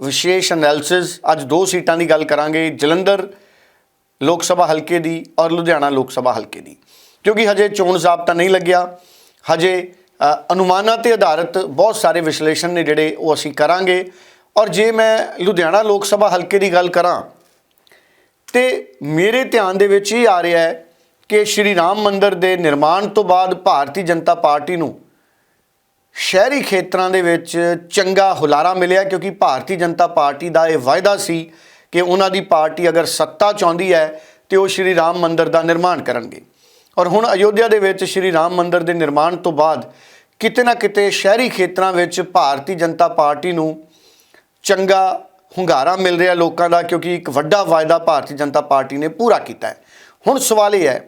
ਵਿਸ਼ੇਸ਼ ਐਨਾਲਿਸਿਸ ਅੱਜ ਦੋ ਸੀਟਾਂ ਦੀ ਗੱਲ ਕਰਾਂਗੇ, ਜਲੰਧਰ ਲੋਕ ਸਭਾ ਹਲਕੇ ਦੀ ਔਰ ਲੁਧਿਆਣਾ ਲੋਕ ਸਭਾ ਹਲਕੇ ਦੀ। ਕਿਉਂਕਿ ਹਜੇ ਚੋਣ ਜ਼ਾਬਤਾ ਨਹੀਂ ਲੱਗਿਆ, ਹਜੇ ਅਨੁਮਾਨਾਂ ਤੇ ਆਧਾਰਿਤ ਬਹੁਤ ਸਾਰੇ ਵਿਸ਼ਲੇਸ਼ਣ ਨੇ ਜਿਹੜੇ ਉਹ ਅਸੀਂ ਕਰਾਂਗੇ। ਔਰ ਜੇ ਮੈਂ ਲੁਧਿਆਣਾ ਲੋਕ ਸਭਾ ਹਲਕੇ ਦੀ ਗੱਲ ਕਰਾਂ, ਤੇ ਮੇਰੇ ਧਿਆਨ ਦੇ ਵਿੱਚ ਇਹ ਆ ਰਿਹਾ ਹੈ ਕਿ ਸ਼੍ਰੀ ਰਾਮ ਮੰਦਰ ਦੇ ਨਿਰਮਾਣ ਤੋਂ ਬਾਅਦ ਭਾਰਤੀ ਜਨਤਾ ਪਾਰਟੀ ਨੂੰ ਸ਼ਹਿਰੀ ਖੇਤਰਾਂ ਦੇ ਵਿੱਚ ਚੰਗਾ ਹੁਲਾਰਾ ਮਿਲਿਆ ਕਿਉਂਕਿ ਭਾਰਤੀ ਜਨਤਾ ਪਾਰਟੀ ਦਾ ਇਹ ਵਾਅਦਾ ਸੀ ਕਿ ਉਹਨਾਂ ਦੀ ਪਾਰਟੀ ਅਗਰ ਸੱਤਾ ਚਾਹੁੰਦੀ ਹੈ ਤੇ ਉਹ ਸ਼੍ਰੀ ਰਾਮ ਮੰਦਿਰ ਦਾ ਨਿਰਮਾਣ ਕਰਨਗੇ। ਔਰ ਹੁਣ ਅਯੋਧਿਆ ਦੇ ਵਿੱਚ ਸ਼੍ਰੀ ਰਾਮ ਮੰਦਿਰ ਦੇ ਨਿਰਮਾਣ ਤੋਂ ਬਾਅਦ ਕਿਤੇ ਨਾ ਕਿਤੇ ਸ਼ਹਿਰੀ ਖੇਤਰਾਂ ਵਿੱਚ ਭਾਰਤੀ ਜਨਤਾ ਪਾਰਟੀ ਨੂੰ ਚੰਗਾ ਹੁੰਗਾਰਾ ਮਿਲ ਰਿਹਾ ਲੋਕਾਂ ਦਾ ਕਿਉਂਕਿ ਇੱਕ ਵੱਡਾ ਵਾਅਦਾ ਭਾਰਤੀ ਜਨਤਾ ਪਾਰਟੀ ਨੇ ਪੂਰਾ ਕੀਤਾ ਹੈ। ਹੁਣ ਸਵਾਲ ਇਹ ਹੈ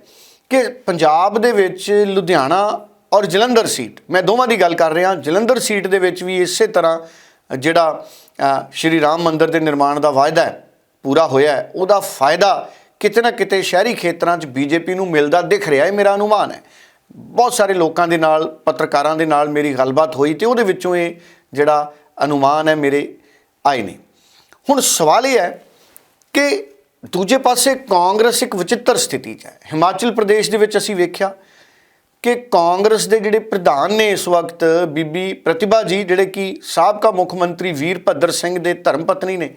ਕਿ ਪੰਜਾਬ ਦੇ ਵਿੱਚ ਲੁਧਿਆਣਾ ਔਰ ਜਲੰਧਰ ਸੀਟ। ਮੈਂ ਦੋਵਾਂ ਦੀ ਗੱਲ ਕਰ ਰਿਹਾ। ਜਲੰਧਰ ਸੀਟ ਦੇ ਵਿੱਚ ਵੀ ਇਸੇ ਤਰ੍ਹਾਂ ਜਿਹੜਾ ਸ਼੍ਰੀ ਰਾਮ ਮੰਦਿਰ ਦੇ ਨਿਰਮਾਣ ਦਾ ਵਾਅਦਾ ਹੈ, ਪੂਰਾ ਹੋਇਆ ਹੈ। ਉਹਦਾ ਫਾਇਦਾ ਕਿਤੇ ਨਾ ਕਿਤੇ ਸ਼ਹਿਰੀ ਖੇਤਰਾਂ 'ਚ ਬੀਜੇਪੀ ਨੂੰ ਮਿਲਦਾ ਦਿਖ ਰਿਹਾ ਹੈ, ਮੇਰਾ ਅਨੁਮਾਨ ਹੈ। ਬਹੁਤ ਸਾਰੇ ਲੋਕਾਂ ਦੇ ਨਾਲ, ਪੱਤਰਕਾਰਾਂ ਦੇ ਨਾਲ ਮੇਰੀ ਗੱਲਬਾਤ ਹੋਈ ਤੇ ਉਹਦੇ ਵਿੱਚੋਂ ਇਹ ਜਿਹੜਾ ਅਨੁਮਾਨ ਹੈ ਮੇਰੇ ਆਏ ਨੇ। ਹੁਣ ਸਵਾਲ ਇਹ ਹੈ ਕਿ ਦੂਜੇ ਪਾਸੇ ਕਾਂਗਰਸ ਇੱਕ ਵਿਚਿੱਤਰ ਸਥਿਤੀ 'ਚ ਹੈ। ਹਿਮਾਚਲ ਪ੍ਰਦੇਸ਼ ਦੇ ਵਿੱਚ ਅਸੀਂ ਵੇਖਿਆ ਕਿ ਕਾਂਗਰਸ ਦੇ ਜਿਹੜੇ ਪ੍ਰਧਾਨ ਨੇ ਇਸ ਵਕਤ, ਬੀਬੀ ਪ੍ਰਤਿਭਾ ਜੀ, ਜਿਹੜੇ ਕਿ ਸਾਬਕਾ ਮੁੱਖ ਮੰਤਰੀ ਵੀਰਭੱਦਰ ਸਿੰਘ ਦੇ ਧਰਮ ਪਤਨੀ ਨੇ,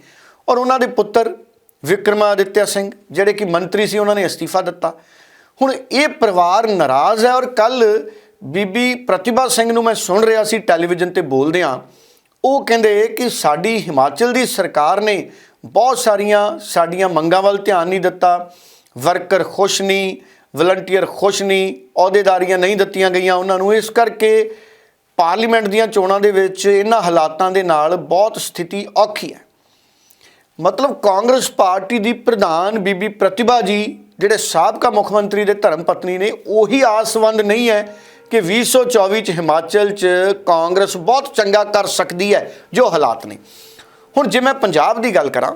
ਔਰ ਉਹਨਾਂ ਦੇ ਪੁੱਤਰ ਵਿਕਰਮਾਦਿੱਤਿਆ ਸਿੰਘ, ਜਿਹੜੇ ਕਿ ਮੰਤਰੀ ਸੀ, ਉਹਨਾਂ ਨੇ ਅਸਤੀਫਾ ਦਿੱਤਾ। ਹੁਣ ਇਹ ਪਰਿਵਾਰ ਨਾਰਾਜ਼ ਹੈ, ਔਰ ਕੱਲ ਬੀਬੀ ਪ੍ਰਤਿਭਾ ਸਿੰਘ ਨੂੰ ਮੈਂ ਸੁਣ ਰਿਹਾ ਸੀ ਟੈਲੀਵਿਜ਼ਨ ਤੇ ਬੋਲਦਿਆਂ, ਉਹ ਕਹਿੰਦੇ ਕਿ ਸਾਡੀ ਹਿਮਾਚਲ ਦੀ ਸਰਕਾਰ ਨੇ ਬਹੁਤ ਸਾਰੀਆਂ ਸਾਡੀਆਂ ਮੰਗਾਂ ਵੱਲ ਧਿਆਨ ਨਹੀਂ ਦਿੱਤਾ, ਵਰਕਰ ਖੁਸ਼ ਨਹੀਂ ਵਲੰਟੀਅਰ ਖੁਸ਼ ਨਹੀਂ, ਅਹੁਦੇਦਾਰੀਆਂ ਨਹੀਂ ਦਿੱਤੀਆਂ ਗਈਆਂ ਉਹਨਾਂ ਨੂੰ। ਇਸ ਕਰਕੇ ਪਾਰਲੀਮੈਂਟ ਦੀਆਂ ਚੋਣਾਂ ਦੇ ਵਿੱਚ ਇਹਨਾਂ ਹਾਲਾਤਾਂ ਦੇ ਨਾਲ ਬਹੁਤ ਸਥਿਤੀ ਔਖੀ ਹੈ। ਮਤਲਬ ਕਾਂਗਰਸ ਪਾਰਟੀ ਦੀ ਪ੍ਰਧਾਨ ਬੀਬੀ ਪ੍ਰਤਿਭਾ ਜੀ, ਜਿਹੜੇ ਸਾਬਕਾ ਮੁੱਖ ਮੰਤਰੀ ਦੇ ਧਰਮ ਪਤਨੀ ਨੇ, ਉਹੀ ਆਸਵੰਦ ਨਹੀਂ ਹੈ ਕਿ 2024 ਚ ਹਿਮਾਚਲ ਚ ਕਾਂਗਰਸ ਬਹੁਤ ਚੰਗਾ ਕਰ ਸਕਦੀ ਹੈ, ਜੋ ਹਾਲਾਤ ਨੇ। ਹੁਣ ਜੇ ਮੈਂ ਪੰਜਾਬ ਦੀ ਗੱਲ ਕਰਾਂ,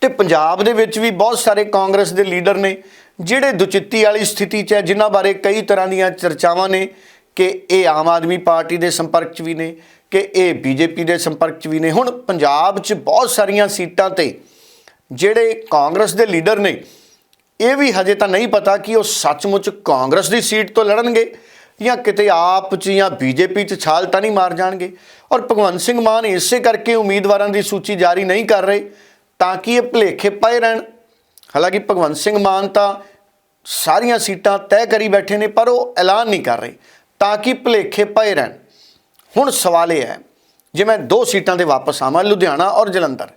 ਤੇ ਪੰਜਾਬ ਦੇ ਵਿੱਚ ਵੀ ਬਹੁਤ ਸਾਰੇ ਕਾਂਗਰਸ ਦੇ ਲੀਡਰ ਨੇ ਜਿਹੜੇ ਦੁਚਿੱਤੀ ਵਾਲੀ ਸਥਿਤੀ 'ਚ ਹੈ, ਜਿਨ੍ਹਾਂ ਬਾਰੇ ਕਈ ਤਰ੍ਹਾਂ ਦੀਆਂ ਚਰਚਾਵਾਂ ਨੇ ਕਿ ਇਹ ਆਮ ਆਦਮੀ ਪਾਰਟੀ ਦੇ ਸੰਪਰਕ 'ਚ ਵੀ ਨੇ, ਕਿ ਇਹ ਬੀਜੇਪੀ ਦੇ ਸੰਪਰਕ 'ਚ ਵੀ ਨੇ। ਹੁਣ ਪੰਜਾਬ 'ਚ ਬਹੁਤ ਸਾਰੀਆਂ ਸੀਟਾਂ ਤੇ ਜਿਹੜੇ ਕਾਂਗਰਸ ਦੇ ਲੀਡਰ ਨੇ, ਇਹ ਵੀ ਹਜੇ ਤਾਂ ਨਹੀਂ ਪਤਾ ਕਿ ਉਹ ਸੱਚਮੁੱਚ ਕਾਂਗਰਸ ਦੀ ਸੀਟ ਤੋਂ ਲੜਨਗੇ ਜਾਂ ਕਿਤੇ ਆਪ 'ਚ ਜਾਂ ਬੀਜੇਪੀ 'ਚ ਛਾਲ ਤਾਂ ਨਹੀਂ ਮਾਰ ਜਾਣਗੇ। ਔਰ ਭਗਵੰਤ ਸਿੰਘ ਮਾਨ ਇਸੇ ਕਰਕੇ ਉਮੀਦਵਾਰਾਂ ਦੀ ਸੂਚੀ ਜਾਰੀ ਨਹੀਂ ਕਰ ਰਹੇ ਤਾਂ ਕਿ ਇਹ ਭੁਲੇਖੇ ਪਏ ਰਹਿਣ। ਹਾਲਾਂਕਿ ਭਗਵੰਤ ਸਿੰਘ ਮਾਨ ਤਾਂ ਸਾਰੀਆਂ ਸੀਟਾਂ ਤੈਅ ਕਰੀ ਬੈਠੇ ਨੇ, ਪਰ ਉਹ ਐਲਾਨ ਨਹੀਂ ਕਰ ਰਹੇ, ਤਾਂ ਕਿ ਭੁਲੇਖੇ ਪਏ ਰਹਿਣ। ਹੁਣ ਸਵਾਲ ਇਹ ਹੈ, ਜੇ ਮੈਂ ਦੋ ਸੀਟਾਂ ਤੇ ਵਾਪਸ ਆਵਾਂ, ਲੁਧਿਆਣਾ ਔਰ ਜਲੰਧਰ,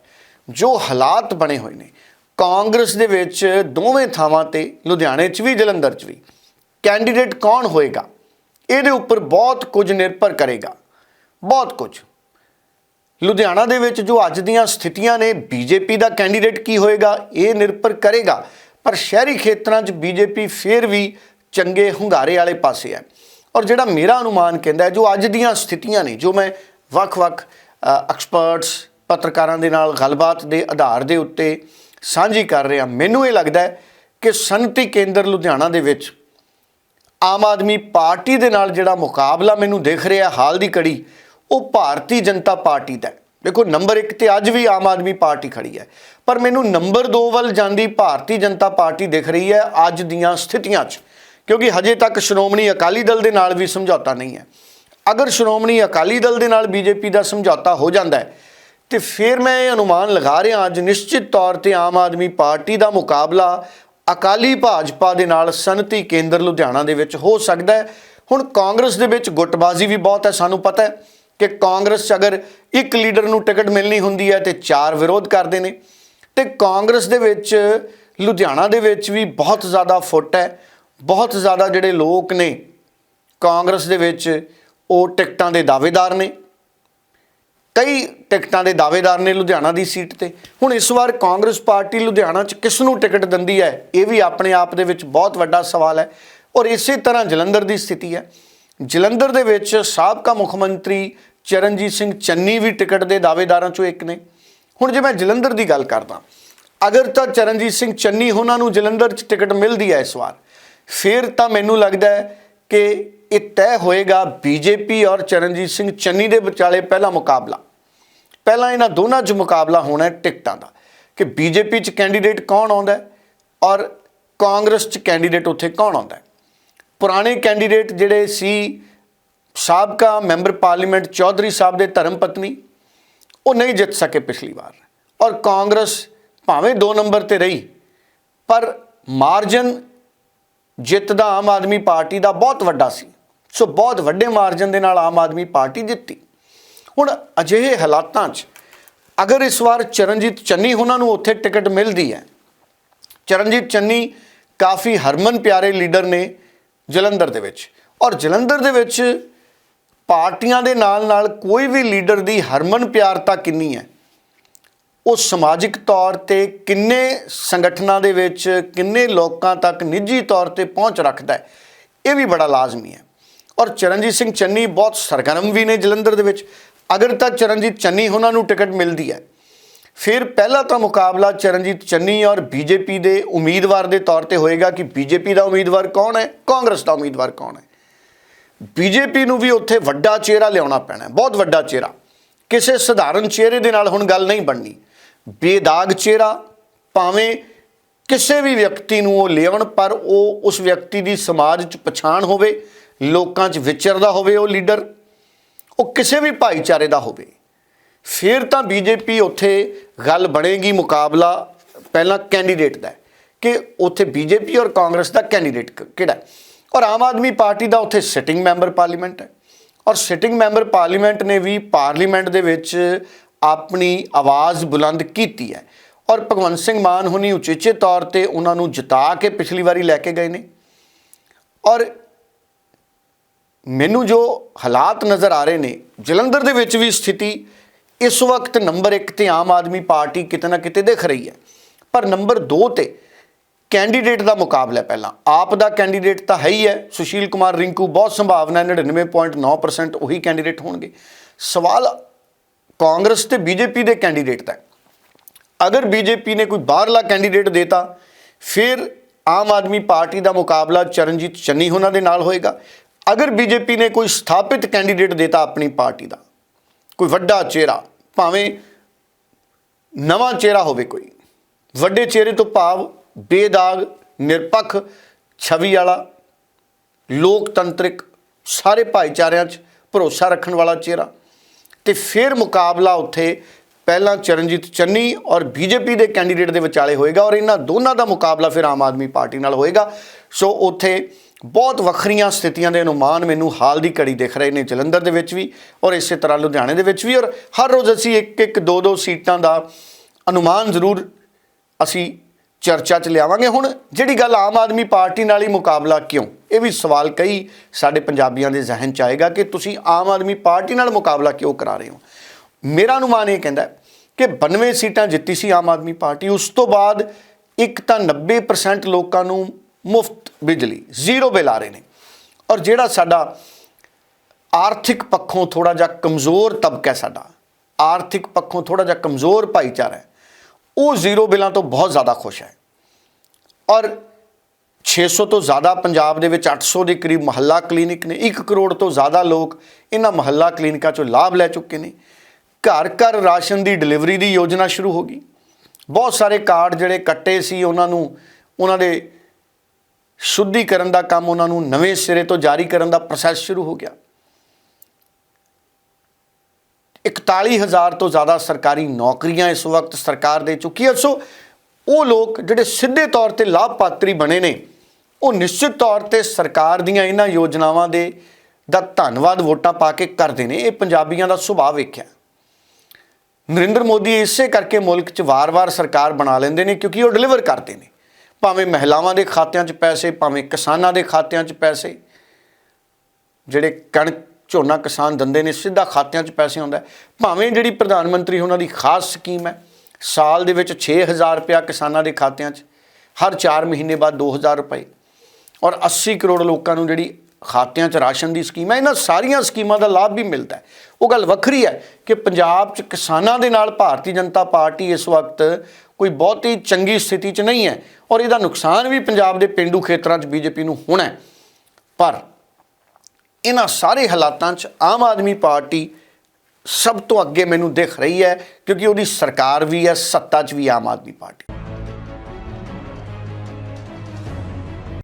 ਜੋ ਹਾਲਾਤ ਬਣੇ ਹੋਏ ਨੇ, ਕਾਂਗਰਸ ਦੇ ਵਿੱਚ ਦੋਵੇਂ ਥਾਵਾਂ ਤੇ, ਲੁਧਿਆਣੇ 'ਚ ਵੀ, ਜਲੰਧਰ 'ਚ ਵੀ, ਕੈਂਡੀਡੇਟ ਕੌਣ ਹੋਏਗਾ? ਇਹਦੇ ਉੱਪਰ ਬਹੁਤ ਕੁਝ ਨਿਰਭਰ ਕਰੇਗਾ। ਬਹੁਤ ਕੁਝ। ਲੁਧਿਆਣਾ ਦੇ ਵਿੱਚ ਜੋ ਅੱਜ ਦੀਆਂ ਸਥਿਤੀਆਂ ਨੇ, ਬੀਜੇਪੀ ਦਾ ਕੈਂਡੀਡੇਟ ਕੀ ਹੋਏਗਾ, ਇਹ ਨਿਰਭਰ ਕਰੇਗਾ। ਪਰ ਸ਼ਹਿਰੀ ਖੇਤਰਾਂ 'ਚ ਬੀਜੇਪੀ ਫੇਰ ਵੀ ਚੰਗੇ ਹੁੰਗਾਰੇ ਵਾਲੇ ਪਾਸੇ ਹੈ। ਔਰ ਜਿਹੜਾ ਮੇਰਾ ਅਨੁਮਾਨ ਕਹਿੰਦਾ ਜੋ ਅੱਜ ਦੀਆਂ ਸਥਿਤੀਆਂ ਨੇ, ਜੋ ਮੈਂ ਵੱਖ-ਵੱਖ ਐਕਸਪਰਟਸ ਪੱਤਰਕਾਰਾਂ ਦੇ ਨਾਲ ਗੱਲਬਾਤ ਦੇ ਆਧਾਰ ਦੇ ਉੱਤੇ ਸਾਂਝੀ ਕਰ ਰਿਹਾ, ਮੈਨੂੰ ਇਹ ਲੱਗਦਾ ਕਿ ਸਨਅਤੀ ਕੇਂਦਰ ਲੁਧਿਆਣਾ ਦੇ ਵਿੱਚ ਆਮ ਆਦਮੀ ਪਾਰਟੀ ਦੇ ਨਾਲ ਜਿਹੜਾ ਮੁਕਾਬਲਾ ਮੈਨੂੰ ਦਿਖ ਰਿਹਾ, ਹਾਲ ਦੀ ਕੜੀ ਉਹ ਭਾਰਤੀ ਜਨਤਾ ਪਾਰਟੀ ਦਾ ਦੇਖੋ, ਨੰਬਰ 1 ਤੇ ਅੱਜ ਵੀ ਆਮ ਆਦਮੀ ਪਾਰਟੀ ਖੜੀ ਹੈ। ਪਰ ਮੈਨੂੰ ਨੰਬਰ 2 ਵੱਲ ਜਾਂਦੀ ਭਾਰਤੀ ਜਨਤਾ ਪਾਰਟੀ ਦਿਖ ਰਹੀ ਹੈ ਅੱਜ ਦੀਆਂ ਸਥਿਤੀਆਂ 'ਚ। ਕਿਉਂਕਿ ਹਜੇ ਤੱਕ ਸ਼੍ਰੋਮਣੀ ਅਕਾਲੀ ਦਲ ਦੇ ਨਾਲ ਵੀ ਸਮਝੌਤਾ ਨਹੀਂ ਹੈ। ਅਗਰ ਸ਼੍ਰੋਮਣੀ ਅਕਾਲੀ ਦਲ ਦੇ ਨਾਲ ਬੀਜੇਪੀ ਦਾ ਸਮਝੌਤਾ ਹੋ ਜਾਂਦਾ ਹੈ, ਤੇ ਫਿਰ ਮੈਂ ਇਹ ਅਨੁਮਾਨ ਲਗਾ ਰਿਹਾ ਅੱਜ ਨਿਸ਼ਚਿਤ ਤੌਰ ਤੇ ਆਮ ਆਦਮੀ ਪਾਰਟੀ ਦਾ ਮੁਕਾਬਲਾ ਅਕਾਲੀ ਭਾਜਪਾ ਦੇ ਨਾਲ ਸਨਅਤੀ ਕੇਂਦਰ ਲੁਧਿਆਣਾ ਦੇ ਵਿੱਚ ਹੋ ਸਕਦਾ ਹੈ। ਹੁਣ ਕਾਂਗਰਸ ਦੇ ਵਿੱਚ ਗੁੱਟਬਾਜ਼ੀ ਵੀ ਬਹੁਤ ਹੈ, ਸਾਨੂੰ ਪਤਾ ਹੈ। ਕਿ ਕਾਂਗਰਸ 'ਚ ਅਗਰ ਇੱਕ ਲੀਡਰ ਨੂੰ ਟਿਕਟ ਮਿਲਣੀ ਹੁੰਦੀ ਹੈ ਤੇ ਚਾਰ ਵਿਰੋਧ ਕਰਦੇ ਨੇ, ਤੇ ਕਾਂਗਰਸ ਦੇ ਵਿੱਚ, ਲੁਧਿਆਣਾ ਦੇ ਵਿੱਚ ਵੀ ਬਹੁਤ ਜ਼ਿਆਦਾ ਫੁੱਟ ਹੈ, ਬਹੁਤ ਜ਼ਿਆਦਾ ਜਿਹੜੇ ਲੋਕ ਨੇ, ਕਾਂਗਰਸ ਦੇ ਵਿੱਚ ਉਹ ਟਿਕਟਾਂ ਦੇ ਦਾਅਵੇਦਾਰ ਨੇ। ਕਈ ਟਿਕਟਾਂ ਦੇ ਦਾਅਵੇਦਾਰ ਨੇ ਲੁਧਿਆਣਾ ਦੀ ਸੀਟ ਤੇ। ਹੁਣ ਇਸ ਵਾਰ ਕਾਂਗਰਸ ਪਾਰਟੀ ਲੁਧਿਆਣਾ 'ਚ ਕਿਸ ਨੂੰ ਟਿਕਟ ਦਿੰਦੀ ਹੈ, ਇਹ ਵੀ ਆਪਣੇ ਆਪ ਦੇ ਵਿੱਚ ਬਹੁਤ ਵੱਡਾ ਸਵਾਲ ਹੈ। ਔਰ ਇਸੇ ਤਰ੍ਹਾਂ ਜਲੰਧਰ ਦੀ ਸਥਿਤੀ ਹੈ। ਜਲੰਧਰ ਦੇ ਵਿੱਚ ਸਾਬਕਾ ਮੁੱਖ ਮੰਤਰੀ ਚਰਨਜੀਤ ਸਿੰਘ ਚੰਨੀ ਵੀ ਟਿਕਟ ਦੇ ਦਾਅਵੇਦਾਰਾਂ 'ਚੋਂ ਇੱਕ ਨੇ। ਹੁਣ ਜੇ ਮੈਂ ਜਲੰਧਰ ਦੀ ਗੱਲ ਕਰਦਾ, ਅਗਰ ਤਾਂ ਚਰਨਜੀਤ ਸਿੰਘ ਚੰਨੀ ਉਹਨਾਂ ਨੂੰ ਜਲੰਧਰ 'ਚ ਟਿਕਟ ਮਿਲਦੀ ਹੈ ਇਸ ਵਾਰ, ਫਿਰ ਤਾਂ ਮੈਨੂੰ ਲੱਗਦਾ ਹੈ ਕਿ ਇਹ ਤੈਅ ਹੋਏਗਾ ਬੀਜੇਪੀ ਔਰ ਚਰਨਜੀਤ ਸਿੰਘ ਚੰਨੀ ਦੇ ਵਿਚਾਲੇ ਪਹਿਲਾ ਮੁਕਾਬਲਾ। ਪਹਿਲਾਂ ਇਹਨਾਂ ਦੋਨਾਂ 'ਚ ਮੁਕਾਬਲਾ ਹੋਣਾ ਟਿਕਟਾਂ ਦਾ, ਕਿ ਬੀਜੇਪੀ 'ਚ ਕੈਂਡੀਡੇਟ ਕੌਣ ਆਉਂਦਾ ਔਰ ਕਾਂਗਰਸ 'ਚ ਕੈਂਡੀਡੇਟ ਉੱਥੇ ਕੌਣ ਆਉਂਦਾ ਪੁਰਾਣੇ ਕੈਂਡੀਡੇਟ ਜਿਹੜੇ ਸੀ ਸਾਬਕਾ ਮੈਂਬਰ ਪਾਰਲੀਮੈਂਟ ਚੌਧਰੀ ਸਾਹਿਬ ਦੇ ਧਰਮ ਪਤਨੀ, ਉਹ ਨਹੀਂ ਜਿੱਤ ਸਕੇ ਪਿਛਲੀ ਵਾਰ। ਔਰ ਕਾਂਗਰਸ ਭਾਵੇਂ 2 ਨੰਬਰ ਤੇ ਰਹੀ, ਪਰ ਮਾਰਜਨ ਜਿੱਤ ਦਾ ਆਮ ਆਦਮੀ ਪਾਰਟੀ ਦਾ ਬਹੁਤ ਵੱਡਾ ਸੀ। ਸੋ ਬਹੁਤ ਵੱਡੇ ਮਾਰਜਨ ਦੇ ਨਾਲ ਆਮ ਆਦਮੀ ਪਾਰਟੀ ਜਿੱਤੀ। ਹੁਣ ਅਜਿਹੇ ਹਾਲਾਤਾਂ 'ਚ ਅਗਰ ਇਸ ਵਾਰ ਚਰਨਜੀਤ ਚੰਨੀ ਉਹਨਾਂ ਨੂੰ ਉੱਥੇ ਟਿਕਟ ਮਿਲਦੀ ਹੈ, ਚਰਨਜੀਤ ਚੰਨੀ ਕਾਫੀ ਹਰਮਨ ਪਿਆਰੇ ਲੀਡਰ ਨੇ ਜਲੰਧਰ ਦੇ ਵਿੱਚ। ਔਰ ਜਲੰਧਰ ਦੇ ਵਿੱਚ ਪਾਰਟੀਆਂ ਦੇ ਨਾਲ ਨਾਲ ਕੋਈ ਵੀ ਲੀਡਰ ਦੀ ਹਰਮਨ ਪਿਆਰਤਾ ਕਿੰਨੀ ਹੈ? ਉਹ ਸਮਾਜਿਕ ਤੌਰ ਤੇ ਕਿੰਨੇ ਸੰਗਠਨਾਂ ਦੇ ਵਿੱਚ, ਕਿੰਨੇ ਲੋਕਾਂ ਤੱਕ ਨਿੱਜੀ ਤੌਰ ਤੇ ਪਹੁੰਚ ਰੱਖਦਾ ਹੈ, ਇਹ ਵੀ ਬੜਾ ਲਾਜ਼ਮੀ ਹੈ। ਔਰ ਚਰਨਜੀਤ ਸਿੰਘ ਚੰਨੀ ਬਹੁਤ ਸਰਗਰਮ ਵੀ ਨੇ ਜਲੰਧਰ ਦੇ ਵਿੱਚ। ਅਗਰ ਤਾਂ ਚਰਨਜੀਤ ਚੰਨੀ ਉਹਨਾਂ ਨੂੰ ਟਿਕਟ ਮਿਲਦੀ ਹੈ ਫਿਰ ਪਹਿਲਾ ਤਾਂ ਮੁਕਾਬਲਾ ਚਰਨਜੀਤ ਚੰਨੀ ਔਰ ਬੀਜੇਪੀ ਦੇ ਉਮੀਦਵਾਰ ਦੇ ਤੌਰ ਤੇ ਹੋਏਗਾ ਕਿ ਬੀਜੇਪੀ ਦਾ ਉਮੀਦਵਾਰ ਕੌਣ ਹੈ? ਕਾਂਗਰਸ ਦਾ ਉਮੀਦਵਾਰ ਕੌਣ ਹੈ? ਬੀਜੇਪੀ ਨੂੰ ਵੀ ਉੱਥੇ ਵੱਡਾ ਚਿਹਰਾ ਲਿਆਉਣਾ ਪੈਣਾ, ਬਹੁਤ ਵੱਡਾ ਚਿਹਰਾ। ਕਿਸੇ ਸਧਾਰਨ ਚਿਹਰੇ ਦੇ ਨਾਲ ਹੁਣ ਗੱਲ ਨਹੀਂ ਬਣਨੀ। ਬੇਦਾਗ ਚਿਹਰਾ, ਭਾਵੇਂ ਕਿਸੇ ਵੀ ਵਿਅਕਤੀ ਨੂੰ ਉਹ ਲਿਆਉਣ, ਪਰ ਉਹ ਉਸ ਵਿਅਕਤੀ ਦੀ ਸਮਾਜ 'ਚ ਪਛਾਣ ਹੋਵੇ, ਲੋਕਾਂ 'ਚ ਵਿਚਰਦਾ ਹੋਵੇ ਉਹ ਲੀਡਰ, ਉਹ ਕਿਸੇ ਵੀ ਭਾਈਚਾਰੇ ਦਾ ਹੋਵੇ। ਫਿਰ ਤਾਂ ਬੀਜੇਪੀ ਉੱਥੇ ਗੱਲ ਬਣੇਗੀ ਮੁਕਾਬਲਾ ਪਹਿਲਾਂ ਕੈਂਡੀਡੇਟ ਦਾ ਕਿ ਉੱਥੇ ਬੀਜੇਪੀ ਔਰ ਕਾਂਗਰਸ ਦਾ ਕੈਂਡੀਡੇਟ ਕਿਹੜਾ ਔਰ ਆਮ ਆਦਮੀ ਪਾਰਟੀ ਦਾ ਉੱਥੇ ਸਿਟਿੰਗ ਮੈਂਬਰ ਪਾਰਲੀਮੈਂਟ ਹੈ। ਔਰ ਸਿਟਿੰਗ ਮੈਂਬਰ ਪਾਰਲੀਮੈਂਟ ਨੇ ਵੀ ਪਾਰਲੀਮੈਂਟ ਦੇ ਵਿੱਚ ਆਪਣੀ ਆਵਾਜ਼ ਬੁਲੰਦ ਕੀਤੀ ਹੈ। ਔਰ ਭਗਵੰਤ ਸਿੰਘ ਮਾਨ ਹੁਣੀ ਉਚੇਚੇ ਤੌਰ ਤੇ ਉਹਨਾਂ ਨੂੰ ਜਿਤਾ ਕੇ ਪਿਛਲੀ ਵਾਰੀ ਲੈ ਕੇ ਗਏ ਨੇ। ਔਰ ਮੈਨੂੰ ਜੋ ਹਾਲਾਤ ਨਜ਼ਰ ਆ ਰਹੇ ਨੇ, ਜਲੰਧਰ ਦੇ ਵਿੱਚ ਵੀ ਸਥਿਤੀ ਇਸ ਵਕਤ ਨੰਬਰ 1 ਤੇ ਆਮ ਆਦਮੀ ਪਾਰਟੀ ਕਿਤੇ ਨਾ ਕਿਤੇ ਦਿਖ ਰਹੀ ਹੈ। ਪਰ ਨੰਬਰ 2 ਤੇ ਕੈਂਡੀਡੇਟ ਦਾ ਮੁਕਾਬਲਾ ਪਹਿਲਾਂ। ਆਪ ਦਾ ਕੈਂਡੀਡੇਟ ਤਾਂ ਹੈ ਹੀ ਹੈ। ਸੁਸ਼ੀਲ ਕੁਮਾਰ ਰਿੰਕੂ ਬਹੁਤ ਸੰਭਾਵਨਾ ਹੈ 99.9% ਉਹੀ ਕੈਂਡੀਡੇਟ ਹੋਣਗੇ। ਸਵਾਲ ਕਾਂਗਰਸ ਤੇ ਬੀਜੇਪੀ ਦੇ ਕੈਂਡੀਡੇਟ ਦਾ ਹੈ। ਅਗਰ ਬੀਜੇਪੀ ਨੇ ਕੋਈ ਬਾਹਰਲਾ ਕੈਂਡੀਡੇਟ ਦੇਤਾ, ਫਿਰ ਆਮ ਆਦਮੀ ਪਾਰਟੀ ਦਾ ਮੁਕਾਬਲਾ ਚਰਨਜੀਤ ਚੰਨੀ ਉਹਨਾਂ ਦੇ ਨਾਲ ਹੋਏਗਾ। ਅਗਰ ਬੀਜੇਪੀ ਨੇ ਕੋਈ ਸਥਾਪਿਤ ਕੈਂਡੀਡੇਟ ਦੇਤਾ ਆਪਣੀ ਪਾਰਟੀ ਦਾ ਕੋਈ ਵੱਡਾ ਚਿਹਰਾ, ਭਾਵੇਂ ਨਵਾਂ ਚਿਹਰਾ ਹੋਵੇ ਕੋਈ, ਵੱਡੇ ਚਿਹਰੇ ਤੋਂ ਭਾਵ ਬੇਦਾਗ, ਨਿਰਪੱਖ, ਛਵੀ ਵਾਲਾ, ਲੋਕਤੰਤਰਿਕ ਸਾਰੇ ਭਾਈਚਾਰਿਆਂ 'ਚ ਭਰੋਸਾ ਰੱਖਣ ਵਾਲਾ ਚਿਹਰਾ। ਤੇ ਫਿਰ ਮੁਕਾਬਲਾ ਉੱਥੇ ਪਹਿਲਾਂ ਚਰਨਜੀਤ ਚੰਨੀ ਔਰ ਬੀਜੇਪੀ ਦੇ ਕੈਂਡੀਡੇਟ ਦੇ ਵਿਚਾਲੇ ਹੋਏਗਾ ਔਰ ਇਹਨਾਂ ਦੋਨਾਂ ਦਾ ਮੁਕਾਬਲਾ ਫਿਰ ਆਮ ਆਦਮੀ ਪਾਰਟੀ ਨਾਲ ਹੋਏਗਾ। ਸੋ ਉੱਥੇ ਬਹੁਤ ਵੱਖਰੀਆਂ ਸਥਿਤੀਆਂ ਦੇ ਅਨੁਮਾਨ ਮੈਨੂੰ ਹਾਲ ਦੀ ਘੜੀ ਦਿਖ ਰਹੇ ਨੇ, ਜਲੰਧਰ ਦੇ ਵਿੱਚ ਵੀ ਔਰ ਇਸੇ ਤਰ੍ਹਾਂ ਲੁਧਿਆਣੇ ਦੇ ਵਿੱਚ ਵੀ ਔਰ ਹਰ ਰੋਜ਼ ਅਸੀਂ ਇੱਕ ਇੱਕ, ਦੋ ਦੋ ਸੀਟਾਂ ਦਾ ਅਨੁਮਾਨ ਜ਼ਰੂਰ ਅਸੀਂ ਚਰਚਾ 'ਚ ਲਿਆਵਾਂਗੇ। ਹੁਣ ਜਿਹੜੀ ਗੱਲ ਆਮ ਆਦਮੀ ਪਾਰਟੀ ਨਾਲ ਹੀ ਮੁਕਾਬਲਾ ਕਿਉਂ? ਇਹ ਵੀ ਸਵਾਲ ਕਈ ਸਾਡੇ ਪੰਜਾਬੀਆਂ ਦੇ ਜ਼ਿਹਨ 'ਚ ਆਏਗਾ ਕਿ ਤੁਸੀਂ ਆਮ ਆਦਮੀ ਪਾਰਟੀ ਨਾਲ ਮੁਕਾਬਲਾ ਕਿਉਂ ਕਰਾ ਰਹੇ ਹੋ? ਮੇਰਾ ਅਨੁਮਾਨ ਇਹ ਕਹਿੰਦਾ ਕਿ 92 ਸੀਟਾਂ ਜਿੱਤੀ ਸੀ ਆਮ ਆਦਮੀ ਪਾਰਟੀ, ਉਸ ਤੋਂ ਬਾਅਦ ਇੱਕ ਤਾਂ 90% ਲੋਕਾਂ ਨੂੰ ਮੁਫਤ ਬਿਜਲੀ, ਜ਼ੀਰੋ ਬਿੱਲ ਆ ਰਹੇ ਨੇ। ਔਰ ਜਿਹੜਾ ਸਾਡਾ ਆਰਥਿਕ ਪੱਖੋਂ ਥੋੜਾ ਜਿਹਾ ਕਮਜ਼ੋਰ ਤਬਕਾ ਹੈ ਸਾਡਾ, ਆਰਥਿਕ ਪੱਖੋਂ ਥੋੜਾ ਜਿਹਾ ਕਮਜ਼ੋਰ ਭਾਈਚਾਰਾ ਹੈ, ਉਹ ਜ਼ੀਰੋ ਬਿੱਲਾਂ ਤੋਂ ਬਹੁਤ ਜ਼ਿਆਦਾ ਖੁਸ਼ ਹੈ। ਔਰ 600 ਤੋਂ ਜ਼ਿਆਦਾ ਪੰਜਾਬ ਦੇ ਵਿੱਚ 800 ਦੇ ਕਰੀਬ ਮਹੱਲਾ ਕਲੀਨਿਕ ਨੇ 1 ਕਰੋੜ ਤੋਂ ਜ਼ਿਆਦਾ ਲੋਕ ਇਹਨਾਂ ਮਹੱਲਾ ਕਲੀਨਿਕਾਂ ਚੋਂ ਲਾਭ ਲੈ ਚੁੱਕੇ ਨੇ। ਘਰ ਘਰ ਰਾਸ਼ਨ ਦੀ ਡਿਲੀਵਰੀ ਦੀ ਯੋਜਨਾ ਸ਼ੁਰੂ ਹੋ ਗਈ। ਬਹੁਤ ਸਾਰੇ ਕਾਰਡ ਜਿਹੜੇ ਕੱਟੇ ਸੀ, ਉਹਨਾਂ ਨੂੰ, ਉਹਨਾਂ ਦੇ ਸ਼ੁੱਧੀਕਰਨ ਦਾ ਕੰਮ ਉਹਨਾਂ ਨੂੰ ਨਵੇਂ ਸਿਰੇ ਤੋਂ ਜਾਰੀ ਕਰਨ ਦਾ ਪ੍ਰੋਸੈਸ ਸ਼ੁਰੂ ਹੋ ਗਿਆ। 41000 ਤੋਂ ਜ਼ਿਆਦਾ ਸਰਕਾਰੀ ਨੌਕਰੀਆਂ ਇਸ ਵਕਤ ਸਰਕਾਰ ਦੇ ਚੁੱਕੀ ਹੈ ਸੋ ਉਹ ਲੋਕ ਜਿਹੜੇ ਸਿੱਧੇ ਤੌਰ ਤੇ ਲਾਭਪਾਤਰੀ ਬਣੇ ਨੇ, ਉਹ ਨਿਸ਼ਚਿਤ ਤੌਰ ਤੇ ਸਰਕਾਰ ਦੀਆਂ ਇਹਨਾਂ ਯੋਜਨਾਵਾਂ ਦੇ ਦਾ ਧੰਨਵਾਦ ਵੋਟਾਂ ਪਾ ਕੇ ਕਰਦੇ ਨੇ। ਇਹ ਪੰਜਾਬੀਆਂ ਦਾ ਸੁਭਾਅ ਵੇਖਿਆ। ਨਰਿੰਦਰ ਮੋਦੀ ਇਸੇ ਕਰਕੇ ਮੁਲਕ 'ਚ ਵਾਰ-ਵਾਰ ਸਰਕਾਰ ਬਣਾ ਲੈਂਦੇ ਨੇ ਕਿਉਂਕਿ ਉਹ ਡਿਲੀਵਰ ਕਰਦੇ ਨੇ। ਭਾਵੇਂ ਮਹਿਲਾਵਾਂ ਦੇ ਖਾਤਿਆਂ 'ਚ ਪੈਸੇ, ਭਾਵੇਂ ਕਿਸਾਨਾਂ ਦੇ ਖਾਤਿਆਂ 'ਚ ਪੈਸੇ, ਜਿਹੜੇ ਕਣਕ, ਝੋਨਾ ਕਿਸਾਨ ਦਿੰਦੇ ਨੇ, ਸਿੱਧਾ ਖਾਤਿਆਂ 'ਚ ਪੈਸੇ ਆਉਂਦਾ ਭਾਵੇਂ ਜਿਹੜੀ ਪ੍ਰਧਾਨ ਮੰਤਰੀ ਉਹਨਾਂ ਦੀ ਖਾਸ ਸਕੀਮ ਹੈ, ਸਾਲ ਦੇ ਵਿੱਚ 6000 ਰੁਪਇਆ ਕਿਸਾਨਾਂ ਦੇ ਖਾਤਿਆਂ 'ਚ, ਹਰ 4 ਮਹੀਨੇ ਬਾਅਦ 2000 ਰੁਪਏ। ਔਰ 80 ਕਰੋੜ ਲੋਕਾਂ ਨੂੰ ਜਿਹੜੀ ਖਾਤਿਆਂ 'ਚ ਰਾਸ਼ਨ ਦੀ ਸਕੀਮ ਹੈ, ਇਹਨਾਂ ਸਾਰੀਆਂ ਸਕੀਮਾਂ ਦਾ ਲਾਭ ਵੀ ਮਿਲਦਾ ਹੈ। ਉਹ ਗੱਲ ਵੱਖਰੀ ਹੈ ਕਿ ਪੰਜਾਬ 'ਚ ਕਿਸਾਨਾਂ ਦੇ ਨਾਲ ਭਾਰਤੀ ਜਨਤਾ ਪਾਰਟੀ ਇਸ ਵਕਤ ਕੋਈ ਬਹੁਤੀ ਚੰਗੀ ਸਥਿਤੀ 'ਚ ਨਹੀਂ ਹੈ ਔਰ ਇਹਦਾ ਨੁਕਸਾਨ ਵੀ ਪੰਜਾਬ ਦੇ ਪਿੰਡੂ ਖੇਤਰਾਂ 'ਚ ਬੀਜੇਪੀ ਨੂੰ ਹੋਣਾ ਪਰ ਇਹਨਾਂ ਸਾਰੇ ਹਾਲਾਤਾਂ 'ਚ ਆਮ ਆਦਮੀ ਪਾਰਟੀ ਸਭ ਤੋਂ ਅੱਗੇ ਮੈਨੂੰ ਦਿਖ ਰਹੀ ਹੈ ਕਿਉਂਕਿ ਉਹਦੀ ਸਰਕਾਰ ਵੀ ਹੈ, ਸੱਤਾ 'ਚ ਵੀ ਆਮ ਆਦਮੀ ਪਾਰਟੀ।